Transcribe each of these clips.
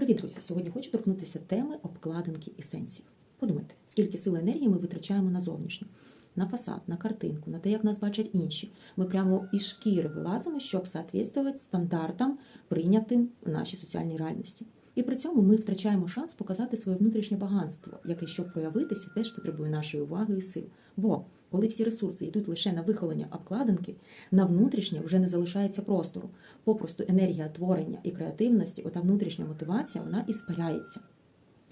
Привіт, друзі! Сьогодні хочу торкнутися теми обкладинки есенцій. Подумайте, скільки сил і енергії ми витрачаємо на зовнішнє, на фасад, на картинку, на те, як нас бачать інші. Ми прямо із шкіри вилазимо, щоб соответствувати стандартам, прийнятим в нашій соціальній реальності. І при цьому ми втрачаємо шанс показати своє внутрішнє багатство, яке, щоб проявитися, теж потребує нашої уваги і сил. Бо коли всі ресурси йдуть лише на вихолення обкладинки, на внутрішнє вже не залишається простору. Попросту енергія творення і креативності, ота внутрішня мотивація, вона і спаряється.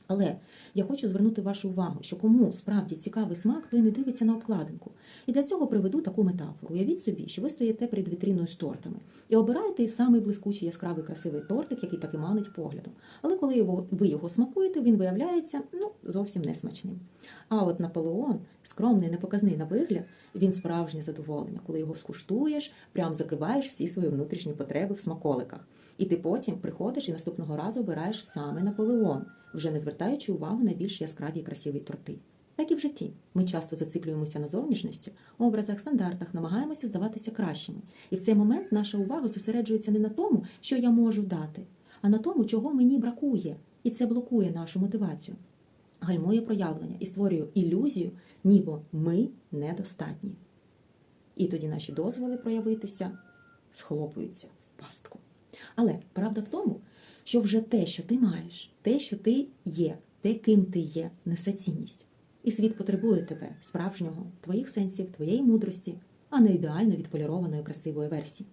Але я хочу звернути вашу увагу, що кому справді цікавий смак, той не дивиться на обкладинку. І для цього приведу таку метафору. Уявіть собі, що ви стоїте перед вітриною з тортами і обираєте самий блискучий яскравий красивий тортик, який так і манить поглядом. Але коли його, ви його смакуєте, він виявляється ну, зовсім несмачним. А от Наполеон, скромний, непоказний на вигляд, він справжнє задоволення. Коли його скуштуєш, прям закриваєш всі свої внутрішні потреби в смаколиках. І ти потім приходиш і наступного разу обираєш саме Наполеон, вже не звертаючи увагу на більш яскраві і красиві торти. Так і в житті. Ми часто зациклюємося на зовнішності, образах, стандартах, намагаємося здаватися кращими. І в цей момент наша увага зосереджується не на тому, що я можу дати, а на тому, чого мені бракує. І це блокує нашу мотивацію, гальмує проявлення і створює ілюзію, ніби ми недостатні. І тоді наші дозволи проявитися схлопуються в пастку. Але правда в тому, що вже те, що ти маєш, те, що ти є, те, ким ти є, несе цінність. І світ потребує тебе, справжнього, твоїх сенсів, твоєї мудрості, а не ідеально відполірованої красивої версії.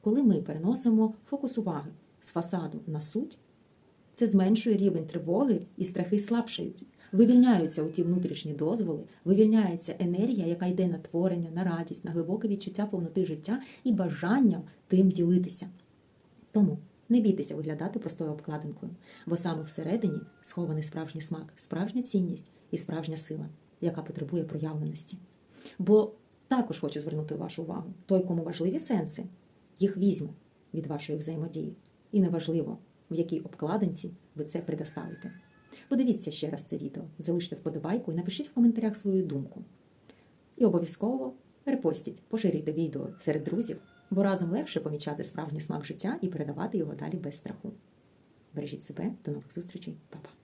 Коли ми переносимо фокус уваги з фасаду на суть, це зменшує рівень тривоги і страхи слабшають. Вивільняються у ті внутрішні дозволи, вивільняється енергія, яка йде на творення, на радість, на глибоке відчуття повноти життя і бажанням тим ділитися. Тому не бійтеся виглядати простою обкладинкою, бо саме всередині схований справжній смак, справжня цінність і справжня сила, яка потребує проявленості. Бо також хочу звернути вашу увагу: той, кому важливі сенси, їх візьме від вашої взаємодії. І неважливо, в якій обкладинці ви це предоставите. Подивіться ще раз це відео, залиште вподобайку і напишіть в коментарях свою думку. І обов'язково репостіть, поширюйте відео серед друзів, бо разом легше помічати справжній смак життя і передавати його далі без страху. Бережіть себе, до нових зустрічей, Па-па!